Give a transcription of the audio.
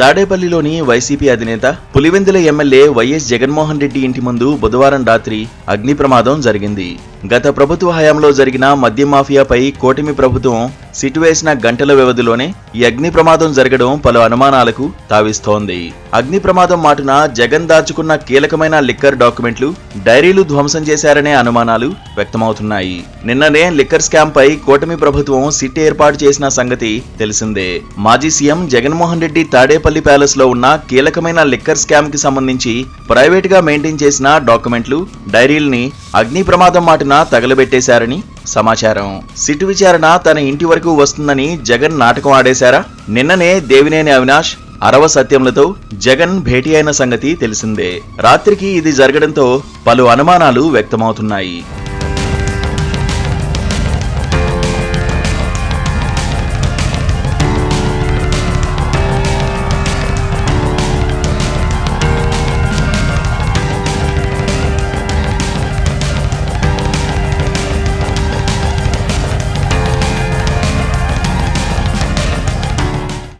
తాడేపల్లిలోని వైసీపీ అధినేత Pulivendula MLA YS Jaganmohan Reddy ఇంటి ముందు బుధవారం రాత్రి అగ్ని ప్రమాదం జరిగింది. గత ప్రభుత్వ హయాంలో జరిగిన మద్యం మాఫియాపై కూటమి ప్రభుత్వం సిటు వేసిన గంటల వ్యవధిలోనే ఈ అగ్ని ప్రమాదం జరగడం పలు అనుమానాలకు తావిస్తోంది. అగ్ని ప్రమాదం మాటున జగన్ దాచుకున్న కీలకమైన లిక్కర్ డాక్యుమెంట్లు డైరీలు ధ్వంసం చేశారనే అనుమానాలు వ్యక్తమవుతున్నాయి. నిన్ననే లిక్కర్ స్కామ్ పై కూటమి ప్రభుత్వం సిట్ ఏర్పాటు చేసిన సంగతి తెలిసిందే. మాజీ సీఎం జగన్మోహన్ రెడ్డి తాడేపల్లి ప్యాలెస్లో ఉన్న కీలకమైన లిక్కర్ స్కామ్కి సంబంధించి ప్రైవేట్గా మెయింటైన్ చేసిన డాక్యుమెంట్లు డైరీల్ని అగ్ని ప్రమాదం మాటిన తగలబెట్టేశారని సమాచారం. సిట్ విచారణ తన ఇంటి వరకు వస్తుందని జగన్ నాటకం ఆడేశారా? నిన్ననే దేవినేని అవినాష్ అరవ సత్యములతో జగన్ భేటీ అయిన సంగతి తెలిసిందే. రాత్రికి ఇది జరగడంతో పలు అనుమానాలు వ్యక్తమవుతున్నాయి.